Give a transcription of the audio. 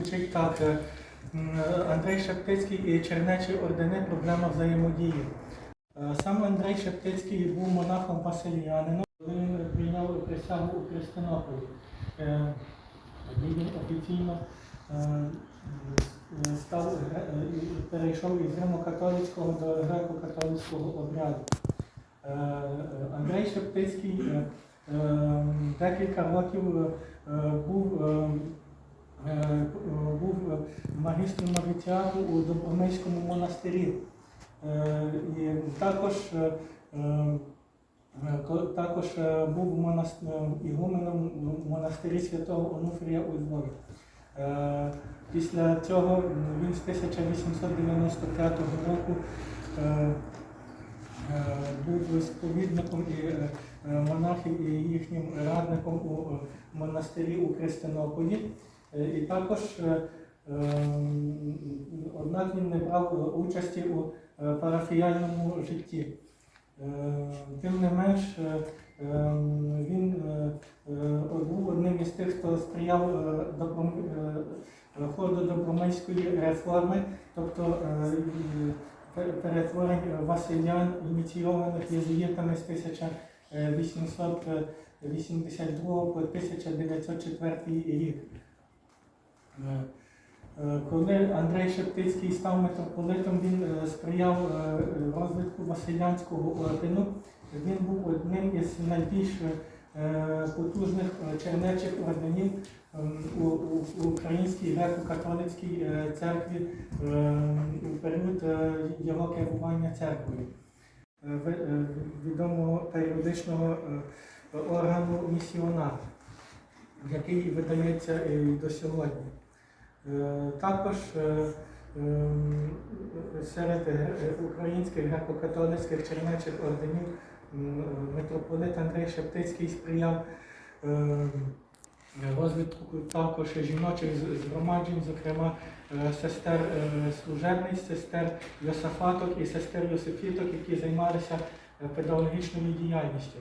звучить так. е, Андрей Шептицький і Чернечі ордени проблема взаємодії. Е, Сам Андрей Шептицький був монахом Василіянином, коли він прийняв присягу у Христинополі. Е, він офіційно став, перейшов із римо-католицького до греко-католицького обряду. Андрей Шептицький декілька років був, був магістром новіціату у Добромийському монастирі. Е, І також, е, е, ко- також е, був монас- е, ігуменом монастирі святого Онуфрія у Львові. Е, Після цього він з 1895 року е, е, був сповідником і е, е, монахів і їхнім радником у е, монастирі у Христинополі. Е, І також, е, е, однак він не брав участі у парафіяльному житті. Тим не менш, він був одним із тих, хто сприяв ходу добромийської реформи, тобто перетворень Василян, ініційованих єзуїтами з 1882 по 1904 рік. Е, е, Коли Андрей Шептицький став митрополитом, він е, сприяв розвитку Василянського ордену. Він був одним із найбільш потужних чернечих орденів ем, у, Українській греко-католицькій церкві ем, у період його керування церквою. Відомого періодичного органу місіонар, який видається до сьогодні. Е, Також е, ем, серед е, українських греко-католицьких чернечих орденів митрополит Андрей Шептицький сприяв розвитку також жіночих згромаджень, зокрема е, сестер е, служебниць, сестер Йосафаток і сестер Йосифіток, які займалися е, педагогічною діяльністю.